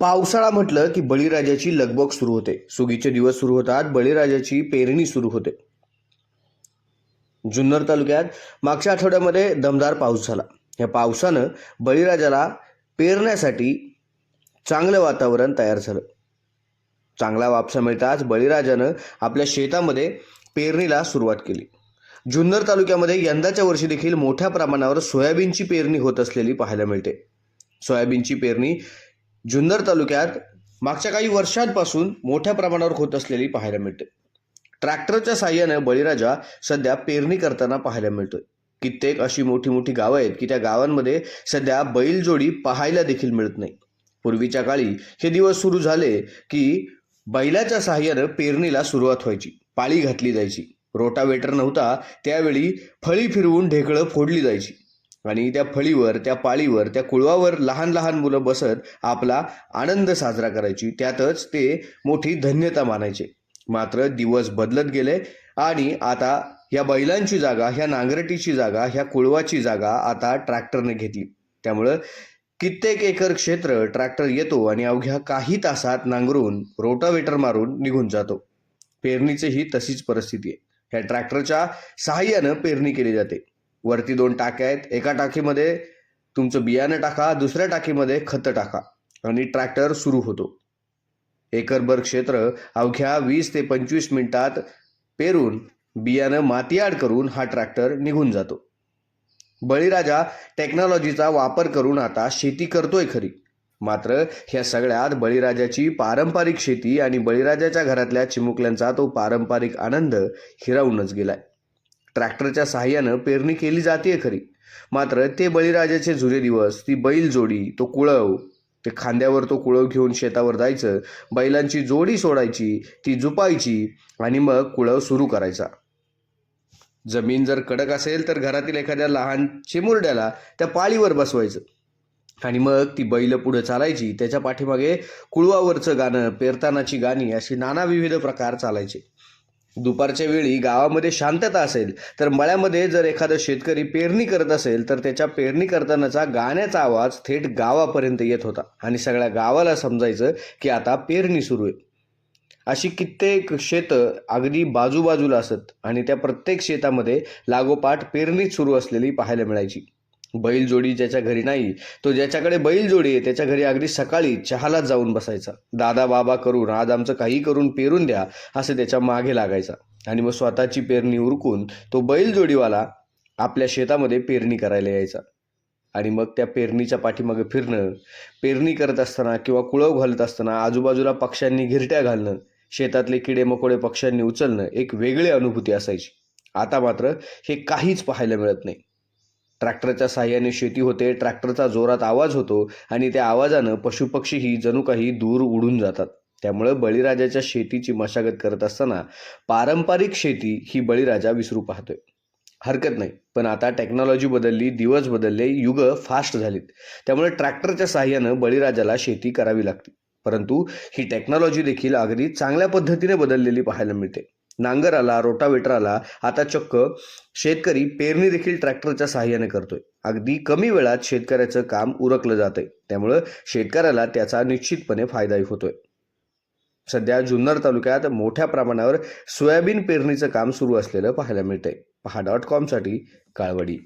पावसाळा म्हटलं की बळीराजाची लगबग सुरू होते. सुगीचे दिवस सुरू होतात बळीराजाची पेरणी सुरू होते. जुन्नर तालुक्यात मागच्या आठवड्यामध्ये दमदार पाऊस झाला. या पावसानं बळीराजाला पेरण्यासाठी चांगलं वातावरण तयार झालं. चांगला वापसा मिळताच बळीराजानं आपल्या शेतामध्ये पेरणीला सुरुवात केली. जुन्नर तालुक्यामध्ये यंदाच्या वर्षी देखील मोठ्या प्रमाणावर सोयाबीनची पेरणी होत असलेली पाहायला मिळते. सोयाबीनची पेरणी जुन्नर तालुक्यात मागच्या काही वर्षांपासून मोठ्या प्रमाणावर होत असलेली पाहायला मिळते. ट्रॅक्टरच्या साह्यानं बळीराजा सध्या पेरणी करताना पाहायला मिळतोय. कित्येक अशी मोठी मोठी गावं आहेत की त्या गावांमध्ये सध्या बैलजोडी पाहायला देखील मिळत नाही. पूर्वीच्या काळी हे दिवस सुरू झाले की बैलाच्या साह्यानं पेरणीला सुरुवात व्हायची पाळी घातली जायची. रोटावेटर नव्हता त्यावेळी फळी फिरवून ढेकळं फोडली जायची. आणि त्या फळीवर त्या पाळीवर त्या कुळवावर लहान लहान मुलं बसत आपला आनंद साजरा करायची. त्यातच ते मोठी धन्यता मानायचे. मात्र दिवस बदलत गेले आणि आता ह्या बैलांची जागा ह्या नांगरटीची जागा ह्या कुळवाची जागा आता ट्रॅक्टरने घेतली. त्यामुळं कित्येक एकर क्षेत्र ट्रॅक्टर येतो आणि अवघ्या काही तासात नांगरून रोटावेटर मारून निघून जातो. पेरणीचीही तशीच परिस्थिती आहे. ह्या ट्रॅक्टरच्या सहाय्यानं पेरणी केली जाते. वरती दोन टाक्या आहेत. एका टाकीमध्ये तुमचं बियाणं टाका दुसऱ्या टाकीमध्ये खतं टाका आणि ट्रॅक्टर सुरू होतो. एकरभर क्षेत्र अवघ्या वीस ते पंचवीस मिनिटात पेरून बियाणं मातीआड करून हा ट्रॅक्टर निघून जातो. बळीराजा टेक्नॉलॉजीचा वापर करून आता शेती करतोय खरी. मात्र ह्या सगळ्यात बळीराजाची पारंपरिक शेती आणि बळीराजाच्या घरातल्या चिमुकल्यांचा तो पारंपरिक आनंद हिरावूनच गेलाय. ट्रॅक्टरच्या सहाय्यानं पेरणी केली जाते खरी. मात्र ते बळीराजाचे जुने दिवस ती बैल जोडी तो कुळव ते खांद्यावर तो कुळव घेऊन शेतावर जायचं बैलांची जोडी सोडायची ती जुपायची आणि मग कुळव सुरू करायचा. जमीन जर कडक असेल तर घरातील एखाद्या लहान चिमुरड्याला त्या पाळीवर बसवायचं. आणि मग ती बैल पुढे चालायची त्याच्या पाठीमागे कुळवावरचं गाणं पेरतानाची गाणी अशी नाना विविध प्रकार चालायचे. दुपारच्या वेळी गावामध्ये शांतता असेल तर मळ्यामध्ये जर एखादा शेतकरी पेरणी करत असेल तर त्याच्या पेरणी करतानाचा गाण्याचा आवाज थेट गावापर्यंत येत होता. आणि सगळ्या गावाला समजायचं की आता पेरणी सुरू आहे. अशी कित्येक शेतं अगदी बाजूबाजूला असत आणि त्या प्रत्येक शेतामध्ये लागोपाठ पेरणीच सुरू असलेली पाहायला मिळायची. बैलजोडी ज्याच्या घरी नाही तो ज्याच्याकडे बैलजोडी आहे त्याच्या घरी अगदी सकाळी चहालाच जाऊन बसायचा. दादा बाबा करून आज आमचं काही करून पेरून द्या असं त्याच्यामागे लागायचा. आणि मग स्वतःची पेरणी उरकून तो बैलजोडीवाला आपल्या शेतामध्ये पेरणी करायला यायचा. आणि मग त्या पेरणीच्या पाठीमागे फिरणं पेरणी करत असताना किंवा कुळव घालत असताना आजूबाजूला पक्ष्यांनी घिरट्या घालणं शेतातले किडे मकोडे पक्ष्यांनी उचलणं एक वेगळी अनुभूती असायची. आता मात्र हे काहीच पाहायला मिळत नाही. ट्रॅक्टरच्या साहाय्याने शेती होते ट्रॅक्टरचा जोरात आवाज होतो आणि त्या आवाजानं पशुपक्षीही जणू काही दूर उडून जातात. त्यामुळं बळीराजाच्या शेतीची मशागत करत असताना पारंपरिक शेती ही बळीराजा विसरू पाहतोय. हरकत नाही पण आता टेक्नॉलॉजी बदलली दिवस बदलले युग फास्ट झालीत. त्यामुळे ट्रॅक्टरच्या साहाय्यानं बळीराजाला शेती करावी लागते. परंतु ही टेक्नॉलॉजी देखील अगदी चांगल्या पद्धतीने बदललेली पाहायला मिळते. नांगर आला रोटावेटर आला आता चक्क शेतकरी पेरणी देखील ट्रॅक्टरच्या सहाय्याने करतोय. अगदी कमी वेळात शेतकऱ्याचं काम उरकलं जातंय. त्यामुळं शेतकऱ्याला त्याचा निश्चितपणे फायदाही होतोय. सध्या जुन्नर तालुक्यात मोठ्या प्रमाणावर सोयाबीन पेरणीचं काम सुरू असलेलं पाहायला मिळतंय. पहा डॉट कॉमसाठी काळवडी.